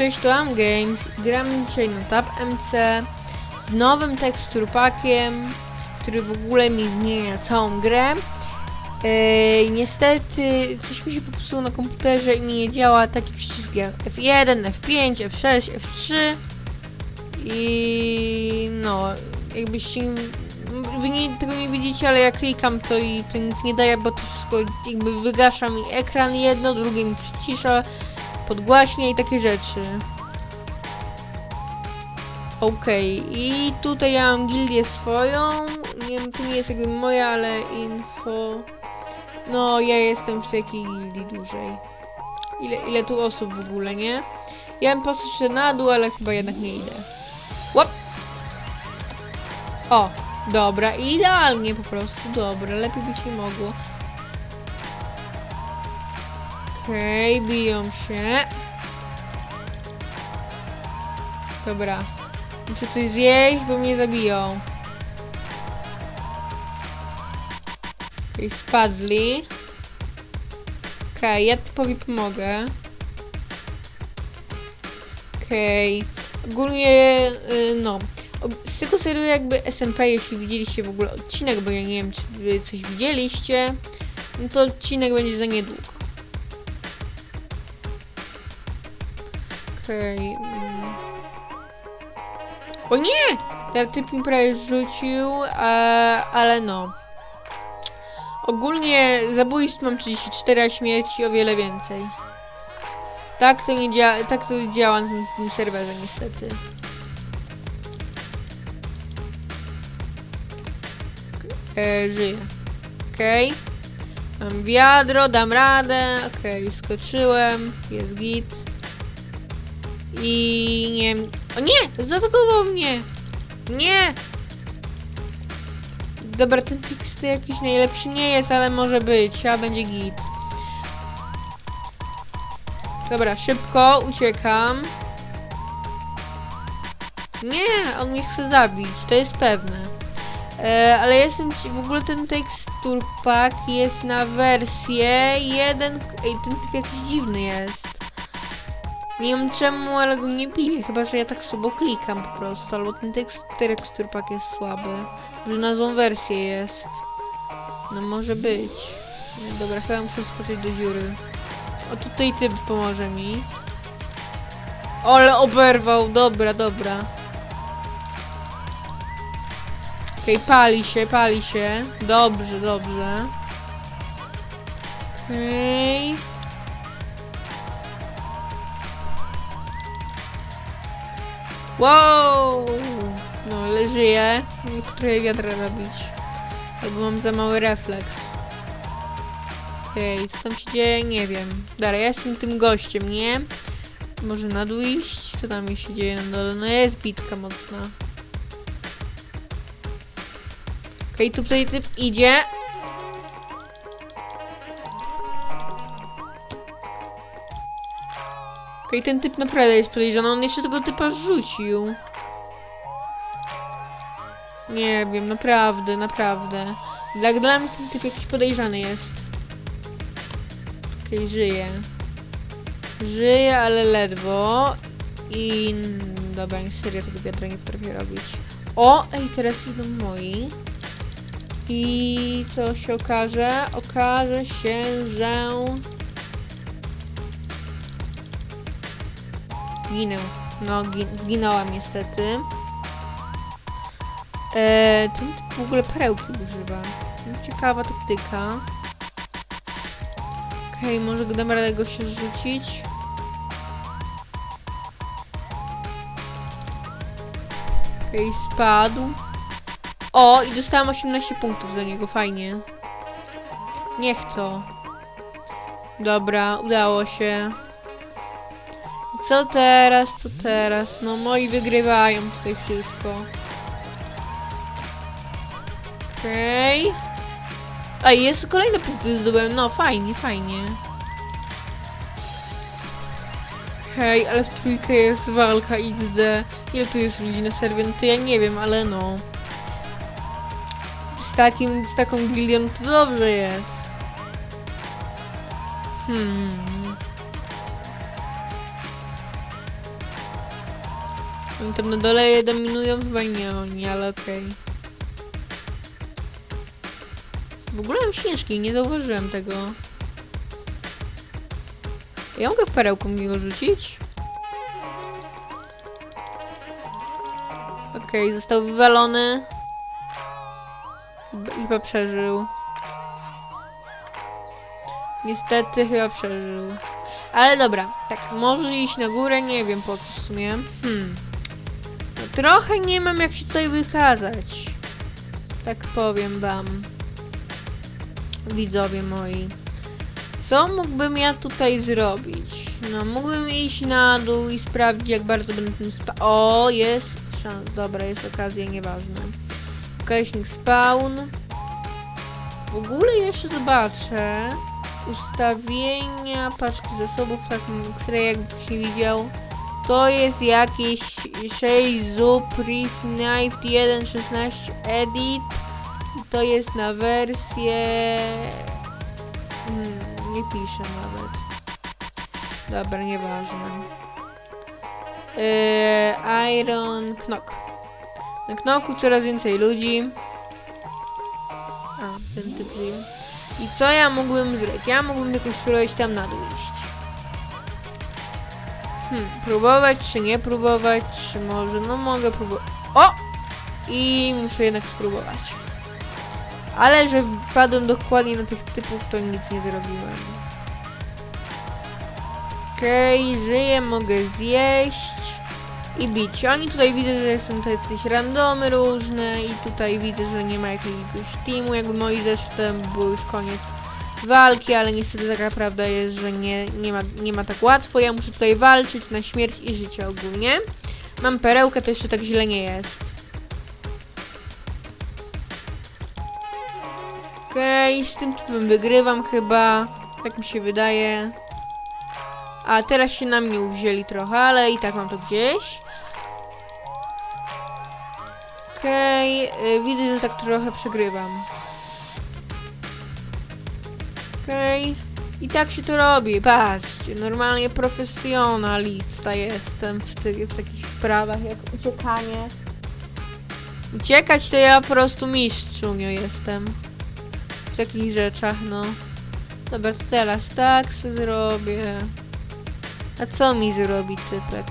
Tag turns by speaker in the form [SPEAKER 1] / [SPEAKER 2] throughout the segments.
[SPEAKER 1] cześć, to Am Games. Gramy dzisiaj na Tab MC z nowym teksturpakiem, który w ogóle mi zmienia całą grę. Eee, niestety coś mi się popsuło na komputerze i mi nie działa taki przycisk jak F1, F5, F6, F3 i no, jakbyście wy nie, tego nie widzicie, ale ja klikam to i to nic nie daje, bo to wszystko jakby wygasza mi ekran jedno, drugie mi przycisza, podgłaśnia i takie rzeczy. Okej, i tutaj ja mam gildię swoją. Nie wiem, to nie jest jakby moja, ale info. No, ja jestem w takiej gildii dłużej. Ile, ile tu osób w ogóle, nie? Ja bym poszedł na dół, ale chyba jednak nie idę. Łap! O, dobra, idealnie po prostu, dobra, lepiej być nie mogło. Okej, biją się. Dobra. Muszę coś zjeść, bo mnie zabiją. Okej, spadli. Okej, ja typowi pomogę. Okej. Ogólnie, y, no. Z tego serii jakby SMP, jeśli widzieliście w ogóle odcinek, bo ja nie wiem, czy wy coś widzieliście, no to odcinek będzie za niedługo. Okej. mm. O nie! Ten typ prawie rzucił, e, ale no. Ogólnie zabójstw mam 34, a śmierci o wiele więcej. Tak to nie działa, tak to działa na tym, tym serwerze niestety. E, żyję. Okej. Mam wiadro, dam radę. Okej, skoczyłem. Jest git. I nie. O nie! Zaatakował mnie! Nie! Dobra, ten tekst jakiś najlepszy nie jest, ale może być, a będzie git. Dobra, szybko, uciekam. Nie, on mnie chce zabić, to jest pewne. E, ale jestem ci, w ogóle ten tekstur pack jest na wersję 1. Ej, ten typ jakiś dziwny jest. Nie wiem czemu, ale go nie piję, chyba że ja tak słabo klikam po prostu, albo ten tekst tekstur pack jest słaby. Że na złą wersję jest. No może być. Dobra, chyba muszę skoczyć do dziury. O tutaj typ pomoże mi. Ale oberwał, dobra, dobra. Okej, pali się, pali się. Dobrze, dobrze. Okej. Wow! No, ale żyję. Potrafię wiadra robić. Albo mam za mały refleks. Okej, co tam się dzieje? Nie wiem. Dobra, ja jestem tym gościem, nie? Może na dół iść? Co tam się dzieje na dole? No jest bitka mocna. Okej, tu tutaj typ idzie. Okej, ten typ naprawdę jest podejrzany. On jeszcze tego typa rzucił. Nie wiem, naprawdę, naprawdę. Dla, dla mnie ten typ jakiś podejrzany jest. Okej, żyje. Żyje, ale ledwo. I... Dobra, nie serio tego wiadra nie potrafię robić. O, ej, teraz idą moi. I co się okaże? Okaże się, że... Ginę. No, gi zginąłem niestety. Eee, typ w ogóle perełki używa. No, ciekawa taktyka. Okej, okay, może dam radę go się rzucić. Okej, okay, spadł. O, i dostałem 18 punktów za niego, fajnie. Niech to. Dobra, udało się. Co teraz, co teraz? No moi wygrywają tutaj wszystko. Okej. Okay. A jest kolejne punkty zdobyłem. No fajnie, fajnie. Hej, ale w trójkę jest walka XD. Ile tu jest ludzi na serwie? No to ja nie wiem, ale no. Z takim, z taką gildią to dobrze jest. Hmm. Oni tam na dole dominują? Chyba nie oni, ale okej. W ogóle mam śnieżki, nie zauważyłem tego. Ja mogę w perełką mi go rzucić? Okej, został wywalony. Chyba przeżył. Niestety chyba przeżył. Ale dobra, tak, może iść na górę, nie wiem po co w sumie. Hmm. Trochę nie mam jak się tutaj wykazać. Tak powiem wam. Widzowie moi. Co mógłbym ja tutaj zrobić? No, mógłbym iść na dół i sprawdzić, jak bardzo będę tym spa... O, jest szans. Dobra, jest okazja, nieważne. Określnik spawn. W ogóle jeszcze zobaczę. Ustawienia paczki zasobów, tak jakbyś nie widział. To jest jakieś 6 zup Riff Knife 1.16 Edit. To jest na wersję... Hmm, nie piszę nawet. Dobra, nieważne. Yy, Iron Knock. Na Knocku coraz więcej ludzi. A, ten typ żyje. I co ja mógłbym zrobić? Ja mógłbym jakoś spróbować tam na dół iść. Hmm, próbować czy nie próbować, czy może, no mogę próbować. O! I muszę jednak spróbować. Ale że wpadłem dokładnie na tych typów, to nic nie zrobiłem. Okej, żyję, mogę zjeść i bić. Oni tutaj widzę, że są tutaj jakieś randomy różne i tutaj widzę, że nie ma jakiegoś teamu, jakby moi zeszli, to był już koniec walki, ale niestety taka prawda jest, że nie, nie, ma, nie ma tak łatwo. Ja muszę tutaj walczyć na śmierć i życie ogólnie. Mam perełkę, to jeszcze tak źle nie jest. Okej, z tym typem wygrywam chyba. Tak mi się wydaje. A teraz się na mnie uwzięli trochę, ale i tak mam to gdzieś. Okej, y, widzę, że tak trochę przegrywam. Okej. I tak się to robi, patrzcie, normalnie profesjonalista jestem w, w takich sprawach jak uciekanie. Uciekać to ja po prostu mistrzunio jestem. W takich rzeczach, no. Dobra, to teraz tak sobie zrobię. A co mi zrobi typek?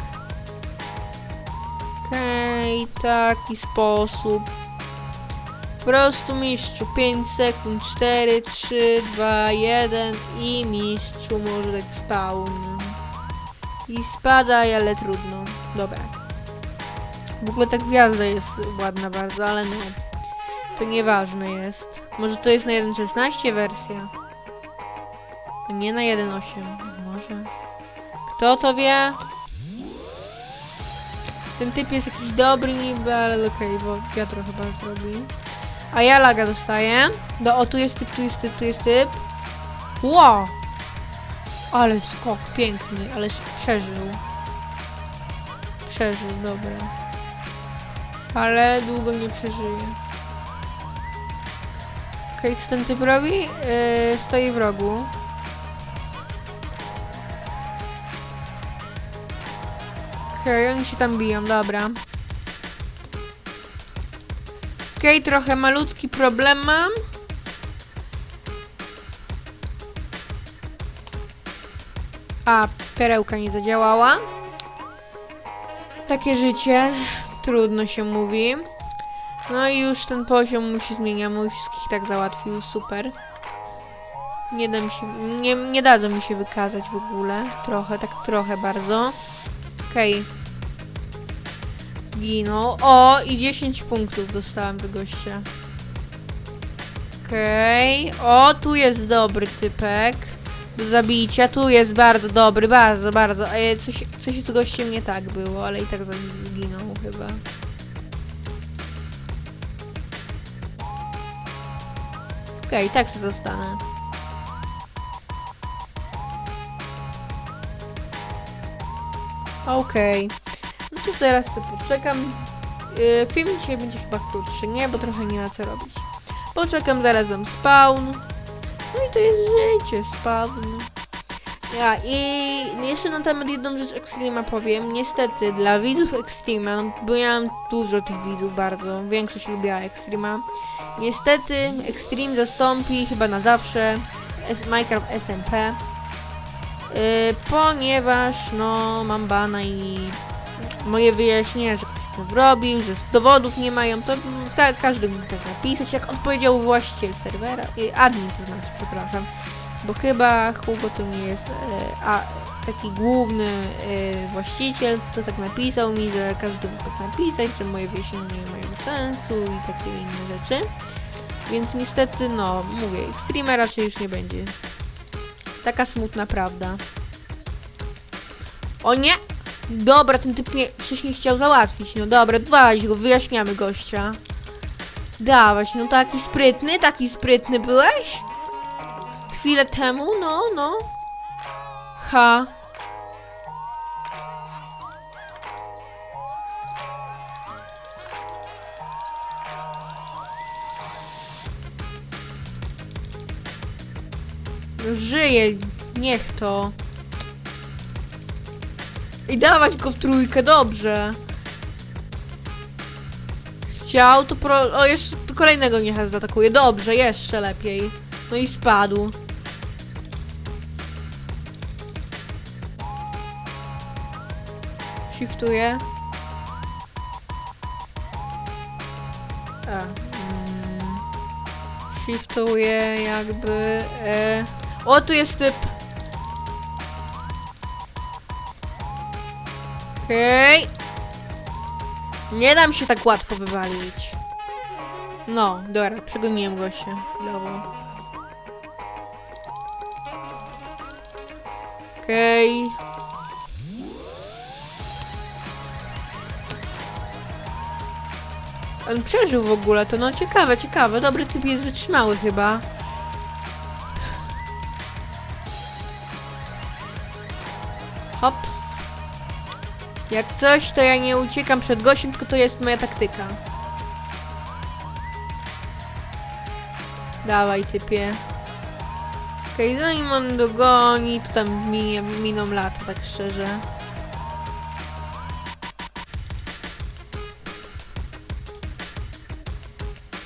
[SPEAKER 1] Okej, taki sposób. Po prostu mistrzu 5 sekund, 4, 3, 2, 1 i mistrzu może dać spawn. I spadaj, ale trudno. Dobra. W ogóle ta gwiazda jest ładna bardzo, ale no. To nieważne jest. Może to jest na 1.16 wersja? A nie na 1.8. Może. Kto to wie? Ten typ jest jakiś dobry niby, ale okej, bo wiatro chyba zrobi. A ja laga dostaję. Do, o, tu jest typ, tu jest typ, tu jest typ. Wow! Ale skok piękny, ale przeżył. Przeżył, dobra. Ale długo nie przeżyje. Okej, co ten typ robi? Yy, stoi w rogu. Okej, oni się tam biją, dobra. Okej, trochę malutki problem mam. A, perełka nie zadziałała. Takie życie. Trudno się mówi. No i już ten poziom mu się zmienia. Mój wszystkich tak załatwił. Super. Nie da mi się... Nie, nie dadzą mi się wykazać w ogóle. Trochę, tak trochę bardzo. Okej. Zginął. O, i 10 punktów dostałam do gościa. Okej. O, tu jest dobry typek. Do zabicia. Tu jest bardzo dobry, bardzo, bardzo. E, coś, coś z gościem nie tak było, ale i tak zginął chyba. Okej, tak się zostanę. Okej. No teraz sobie poczekam. Yy, film dzisiaj będzie chyba krótszy, nie? Bo trochę nie ma co robić. Poczekam, zaraz dam spawn. No i to jest życie, spawn. Ja i jeszcze na temat jedną rzecz Extrema powiem. Niestety dla widzów Extrema, bo ja mam dużo tych widzów bardzo, większość lubiła Extrema. Niestety Extreme zastąpi chyba na zawsze Minecraft SMP. Yy, ponieważ no mam bana i moje wyjaśnienia, że ktoś to zrobił, że dowodów nie mają, to tak każdy mógł tak napisać, jak odpowiedział właściciel serwera, y, admin to znaczy, przepraszam, bo chyba Hugo to nie jest e, a, taki główny e, właściciel, to tak napisał mi, że każdy mógł tak napisać, że moje wyjaśnienia nie mają sensu i takie inne rzeczy. Więc niestety, no, mówię, Extrema raczej już nie będzie. Taka smutna prawda. O nie! Dobra, ten typ mnie wcześniej chciał załatwić. No dobra, dwalić go, wyjaśniamy gościa. Dawać, no taki sprytny, taki sprytny byłeś? Chwilę temu, no, no. Ha. Żyje, niech to. I dawać go w trójkę, dobrze. Chciał, to pro... O, jeszcze kolejnego niech zaatakuje. Dobrze, jeszcze lepiej. No i spadł. Shiftuję. A. Mm. Shiftuję jakby. E... O, tu jest typ. Okej. Nie dam się tak łatwo wywalić. No, dobra, przegoniłem gościa. Chwilowo. Okej. On przeżył w ogóle, to no ciekawe, ciekawe. Dobry typ jest wytrzymały chyba. Hops. Jak coś, to ja nie uciekam przed gościem, tylko to jest moja taktyka. Dawaj, typie. Okej, okay, zanim on dogoni, to tam minie, miną lata, tak szczerze.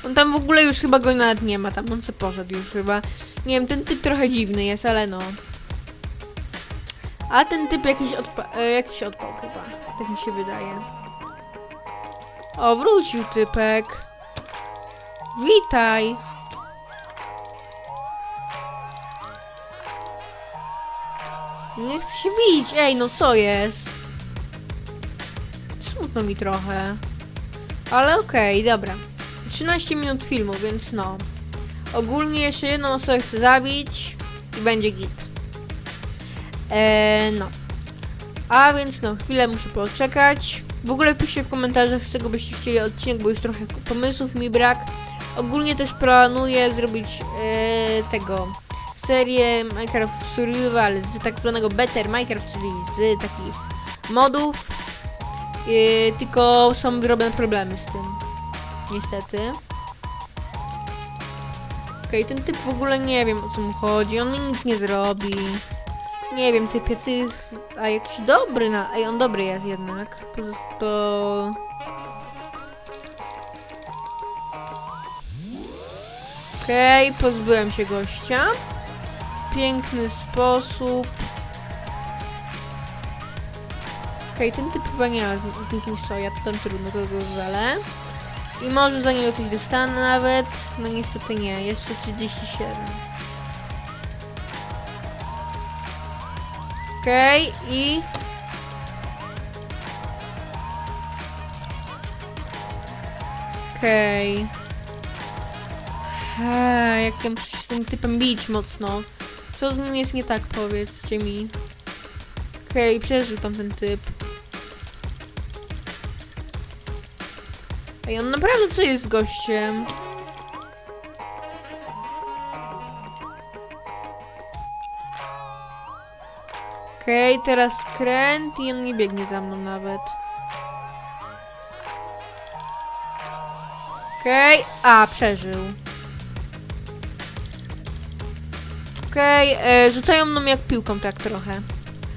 [SPEAKER 1] On tam w ogóle już chyba go nawet nie ma, tam on se poszedł już chyba. Nie wiem, ten typ trochę dziwny jest, ale no. A ten typ jakiś, odpa e, jakiś odpał chyba. Tak mi się wydaje. O, wrócił typek. Witaj. Nie chcę się bić. Ej, no co jest? Smutno mi trochę. Ale okej, okay, dobra. 13 minut filmu, więc no. Ogólnie jeszcze jedną osobę chcę zabić i będzie git. Eee, no. A więc no, chwilę muszę poczekać. W ogóle piszcie w komentarzach, z czego byście chcieli odcinek, bo już trochę pomysłów mi brak. Ogólnie też planuję zrobić e, tego serię Minecraft Survival z tak zwanego Better Minecraft, czyli z takich modów. E, tylko są drobne problemy z tym. Niestety. Okej, okay, ten typ w ogóle nie wiem o co mu chodzi, on mi nic nie zrobi. Nie wiem, typie, ty... A jakiś dobry na... Ej, on dobry jest jednak. Pozosto... Okej, okay, pozbyłem się gościa. Piękny sposób. Okej, okay, ten typ chyba nie ma z, z nikim soja, to tam trudno, to go zwalę. I może za niego coś dostanę nawet. No niestety nie, jeszcze 37. Okej, okay, i... Okej. Okay. Jak ja muszę się tym typem bić mocno. Co z nim jest nie tak, powiedzcie mi. Okej, okay, przeżył tam ten typ. Ej, on naprawdę co jest z gościem? Okej, okay, teraz skręt i on nie biegnie za mną nawet. Okej, okay. a przeżył. Okej, e, rzucają mną jak piłką tak trochę.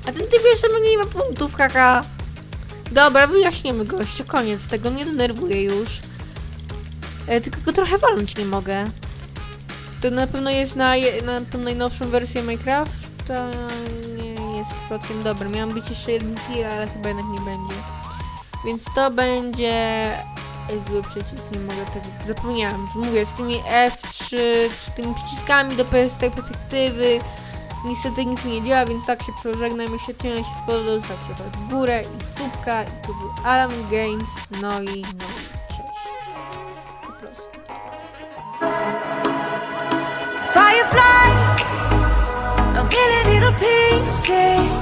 [SPEAKER 1] A ten typ jeszcze mnie nie ma punktów, haha. Dobra, wyjaśnimy gościa, koniec tego, nie denerwuję już. E, tylko go trochę walnąć nie mogę. To na pewno jest na, na tą najnowszą wersję Minecrafta. Przypadkiem dobra. Miał być jeszcze jeden kill, ale chyba jednak nie będzie. Więc to będzie zły przycisk, nie mogę tego. Zapomniałam. Mówię, z tymi F3, z tymi przyciskami do PS tej perspektywy. Niestety nic nie działa, więc tak się przeżegnam. Jeśli odcinek się spodobał, zostawcie w górę i słupka. I tu był Alan Games. No i no i cześć. Po prostu.
[SPEAKER 2] Fireflies, a million little pieces.